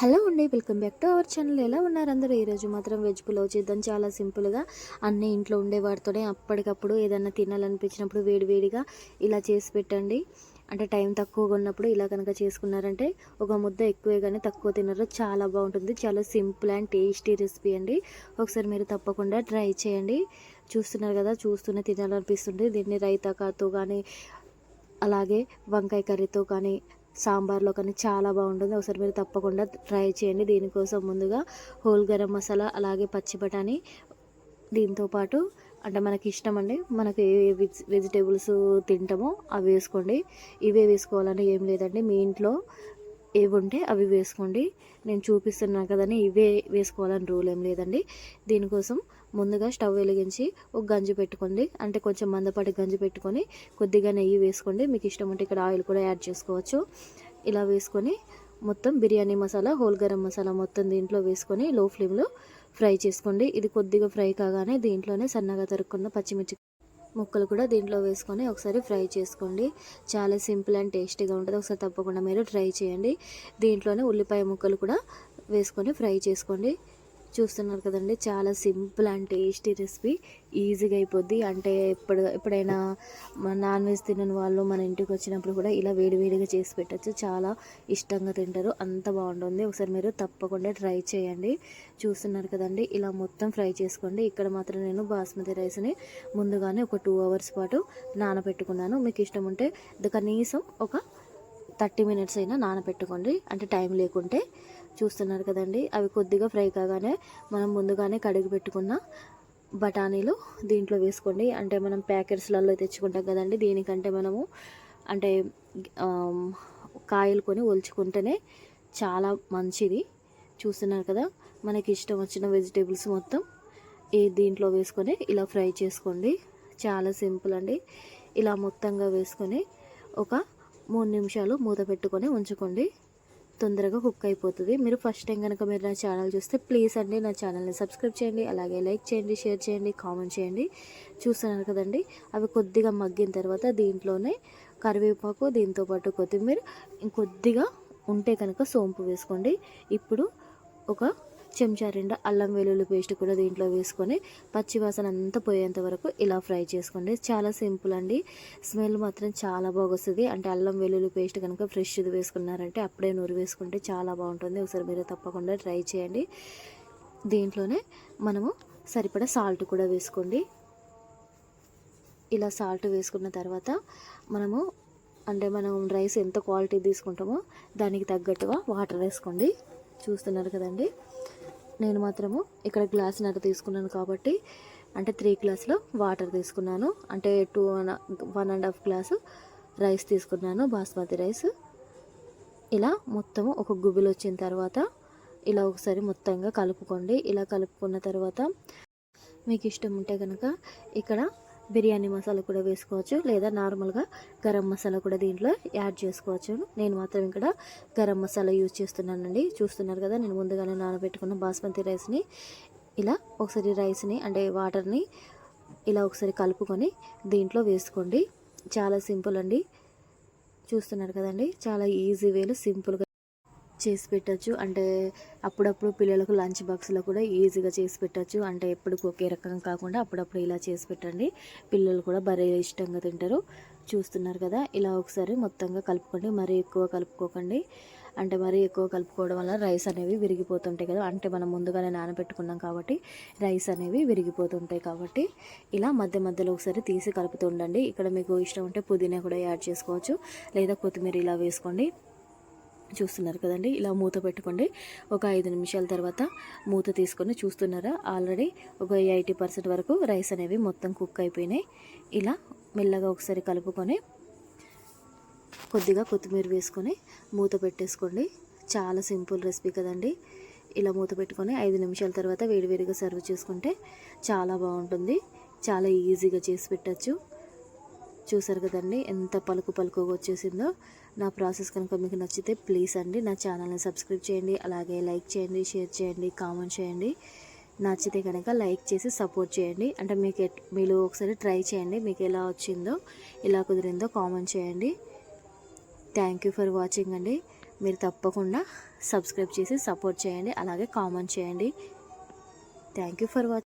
Hello అండి welcome back to our channel. ఎలా ఉన్నారు అందరూ? ఈరోజు మాత్రం వెజ్ పులావ్ చేద్దాం. చాలా సింపుల్గా అన్నీ ఇంట్లో ఉండే వాటితోనే అప్పటికప్పుడు ఏదన్నా తినాలనిపించినప్పుడు వేడివేడిగా ఇలా చేసి పెట్టండి. అంటే టైం తక్కువగా ఉన్నప్పుడు ఇలా కనుక చేసుకున్నారంటే ఒక ముద్ద ఎక్కువే కానీ తక్కువ తినరు. చాలా బాగుంటుంది. చాలా సింపుల్ అండ్ టేస్టీ రెసిపీ అండి. ఒకసారి మీరు తప్పకుండా ట్రై చేయండి. చూస్తున్నారు కదా చూస్తూనే తినాలనిపిస్తుంది. దీన్ని రైతాకాతో కానీ అలాగే వంకాయ కర్రీతో కానీ సాంబార్లో కానీ చాలా బాగుంటుంది. ఒకసారి మీరు తప్పకుండా ట్రై చేయండి. దీనికోసం ముందుగా హోల్ గరం మసాలా అలాగే పచ్చి బఠానీ దీంతో పాటు అంటే మనకి ఇష్టం అండి. మనకి ఏ వెజిటేబుల్స్ తింటామో అవి వేసుకోండి. ఇవే వేసుకోవాలని ఏం లేదండి. మీ ఇంట్లో ఏవి ఉంటే అవి వేసుకోండి. నేను చూపిస్తున్నాను కదని ఇవే వేసుకోవాలని రూల్ ఏం లేదండి. దీనికోసం ముందుగా స్టవ్ వెలిగించి ఒక గంజి పెట్టుకోండి. అంటే కొంచెం మందపాటి గంజి పెట్టుకొని కొద్దిగా నెయ్యి వేసుకోండి. మీకు ఇష్టం ఉంటే ఇక్కడ ఆయిల్ కూడా యాడ్ చేసుకోవచ్చు. ఇలా వేసుకొని మొత్తం బిర్యానీ మసాలా హోల్ గరం మసాలా మొత్తం దీంట్లో వేసుకొని లో ఫ్లేమ్లో ఫ్రై చేసుకోండి. ఇది కొద్దిగా ఫ్రై కాగానే దీంట్లోనే సన్నగా తరుక్కున్న పచ్చిమిర్చి ముక్కలు కూడా దీంట్లో వేసుకొని ఒకసారి ఫ్రై చేసుకోండి. చాలా సింపుల్ అండ్ టేస్టీగా ఉంటుంది. ఒకసారి తప్పకుండా మీరు ట్రై చేయండి. దీంట్లోనే ఉల్లిపాయ ముక్కలు కూడా వేసుకొని ఫ్రై చేసుకోండి. చూస్తున్నారు కదండి. చాలా సింపుల్ అండ్ టేస్టీ రెసిపీ. ఈజీగా అయిపోద్ది. అంటే ఎప్పుడు ఎప్పుడైనా నాన్ వెజ్ తినని వాళ్ళు మన ఇంటికి వచ్చినప్పుడు కూడా ఇలా వేడివేడిగా చేసి పెట్టచ్చు. చాలా ఇష్టంగా తింటారు. అంత బాగుంటుంది. ఒకసారి మీరు తప్పకుండా ట్రై చేయండి. చూస్తున్నారు కదండి. ఇలా మొత్తం ఫ్రై చేసుకోండి. ఇక్కడ మాత్రం నేను బాస్మతి రైస్ని ముందుగానే ఒక టూ అవర్స్ పాటు నానబెట్టుకున్నాను. మీకు ఇష్టం ఉంటే కనీసం ఒక థర్టీ మినిట్స్ అయినా నానబెట్టుకోండి అంటే టైం లేకుంటే చూస్తున్నారు కదండి. అవి కొద్దిగా ఫ్రై కాగానే మనం ముందుగానే కడిగి పెట్టుకున్న బఠానీలు దీంట్లో వేసుకోండి. అంటే మనం ప్యాకెట్స్లలో తెచ్చుకుంటాం కదండి. దీనికంటే మనము అంటే కాయలు కొని ఒలుచుకుంటేనే చాలా మంచిది. చూస్తున్నారు కదా మనకి ఇష్టం వచ్చిన వెజిటేబుల్స్ మొత్తం ఈ దీంట్లో వేసుకొని ఇలా ఫ్రై చేసుకోండి. చాలా సింపుల్ అండి. ఇలా మొత్తంగా వేసుకొని ఒక మూడు నిమిషాలు మూత పెట్టుకొని ఉంచుకోండి. తొందరగా కుక్ అయిపోతుంది. మీరు ఫస్ట్ టైం కనుక మీరు నా ఛానల్ చూస్తే ప్లీజ్ అండి నా ఛానల్ని సబ్స్క్రైబ్ చేయండి అలాగే లైక్ చేయండి షేర్ చేయండి కామెంట్ చేయండి. చూస్తున్నారు కదండి? అవి కొద్దిగా మగ్గిన తర్వాత దీంట్లోనే కరివేపాకు దీంతోపాటు కొత్తిమీర ఇంకొద్దిగా ఉంటే కనుక సోంపు వేసుకోండి. ఇప్పుడు ఒక చెంచా రెండు అల్లం వెల్లుల్లి పేస్ట్ కూడా దీంట్లో వేసుకొని పచ్చివాసన అంతా పోయేంత వరకు ఇలా ఫ్రై చేసుకోండి. చాలా సింపుల్ అండి. స్మెల్ మాత్రం చాలా బాగొస్తుంది. అంటే అల్లం వెల్లుల్లి పేస్ట్ కనుక ఫ్రెష్ది వేసుకున్నారంటే అప్పుడే నూరు వేసుకుంటే చాలా బాగుంటుంది. ఒకసారి మీరు తప్పకుండా ట్రై చేయండి. దీంట్లోనే మనము సరిపడా సాల్ట్ కూడా వేసుకోండి. ఇలా సాల్ట్ వేసుకున్న తర్వాత మనము అంటే మనం రైస్ ఎంత క్వాలిటీ తీసుకుంటామో దానికి తగ్గట్టుగా వాటర్ వేసుకోండి. చూస్తున్నారు కదండి. నేను మాత్రము ఇక్కడ గ్లాస్ నర తీసుకున్నాను కాబట్టి అంటే త్రీ గ్లాసులు వాటర్ తీసుకున్నాను. అంటే two one and half glass rice తీసుకున్నాను బాస్మతి రైస్. ఇలా మొత్తము ఒక గుబిలు వచ్చిన తర్వాత ఇలా ఒకసారి మొత్తంగా కలుపుకోండి. ఇలా కలుపుకున్న తర్వాత మీకు ఇష్టం ఉంటే కనుక ఇక్కడ బిర్యానీ మసాలా కూడా వేసుకోవచ్చు లేదా నార్మల్గా గరం మసాలా కూడా దీంట్లో యాడ్ చేసుకోవచ్చు. నేను మాత్రం ఇక్కడ గరం మసాలా యూజ్ చేస్తున్నానండి. చూస్తున్నారు కదా నేను ముందుగానే నానబెట్టుకున్న బాస్మతి రైస్ని ఇలా ఒకసారి రైస్ని అంటే వాటర్ని ఇలా ఒకసారి కలుపుకొని దీంట్లో వేసుకోండి. చాలా సింపుల్ అండి. చూస్తున్నారు కదండి చాలా ఈజీ వేలు సింపుల్గా చేసి పెట్టచ్చు. అంటే అప్పుడప్పుడు పిల్లలకు లంచ్ బాక్స్లో కూడా ఈజీగా చేసి పెట్టచ్చు. అంటే ఎప్పుడు ఒకే రకం కాకుండా అప్పుడప్పుడు ఇలా చేసి పెట్టండి. పిల్లలు కూడా భలే ఇష్టంగా తింటారు. చూస్తున్నారు కదా ఇలా ఒకసారి మొత్తంగా కలుపుకోండి. మరీ ఎక్కువ కలుపుకోకండి. అంటే మరీ ఎక్కువ కలుపుకోవడం వల్ల రైస్ అనేవి విరిగిపోతుంటాయి కదా. అంటే మనం ముందుగానే నానబెట్టుకున్నాం కాబట్టి రైస్ అనేవి విరిగిపోతుంటాయి కాబట్టి ఇలా మధ్య మధ్యలో ఒకసారి తీసి కలుపుతుండండి ఇక్కడ మీకు ఇష్టం ఉంటే పుదీనా కూడా యాడ్ చేసుకోవచ్చు. లేదా కొత్తిమీర ఇలా వేసుకోండి. చూస్తున్నారు కదండి. ఇలా మూత పెట్టుకోండి. ఒక ఐదు నిమిషాల తర్వాత మూత తీసుకొని చూస్తున్నారా? ఆల్రెడీ ఒక ఎయిటీ పర్సెంట్ వరకు రైస్ అనేవి మొత్తం కుక్ అయిపోయినాయి. ఇలా మెల్లగా ఒకసారి కలుపుకొని కొద్దిగా కొత్తిమీర వేసుకొని మూత పెట్టేసుకోండి. చాలా సింపుల్ రెసిపీ కదండి. ఇలా మూత పెట్టుకొని ఐదు నిమిషాల తర్వాత వేడివేడిగా సర్వ్ చేసుకుంటే చాలా బాగుంటుంది. చాలా ఈజీగా చేసి పెట్టచ్చు. చూసారు కదండి ఎంత పలుకు పలుకుగా వచ్చేసిందో. నా ప్రాసెస్ కనుక మీకు నచ్చితే ప్లీజ్ అండి నా ఛానల్ని సబ్స్క్రైబ్ చేయండి అలాగే లైక్ చేయండి షేర్ చేయండి కామెంట్ చేయండి. నచ్చితే కనుక లైక్ చేసి సపోర్ట్ చేయండి. అంటే మీకు మీరు ఒకసారి ట్రై చేయండి మీకు ఎలా వచ్చిందో ఎలా కుదిరిందో కామెంట్ చేయండి. థ్యాంక్ యూ ఫర్ వాచింగ్ అండి. మీరు తప్పకుండా సబ్స్క్రైబ్ చేసి సపోర్ట్ చేయండి అలాగే కామెంట్ చేయండి. Thank you for watching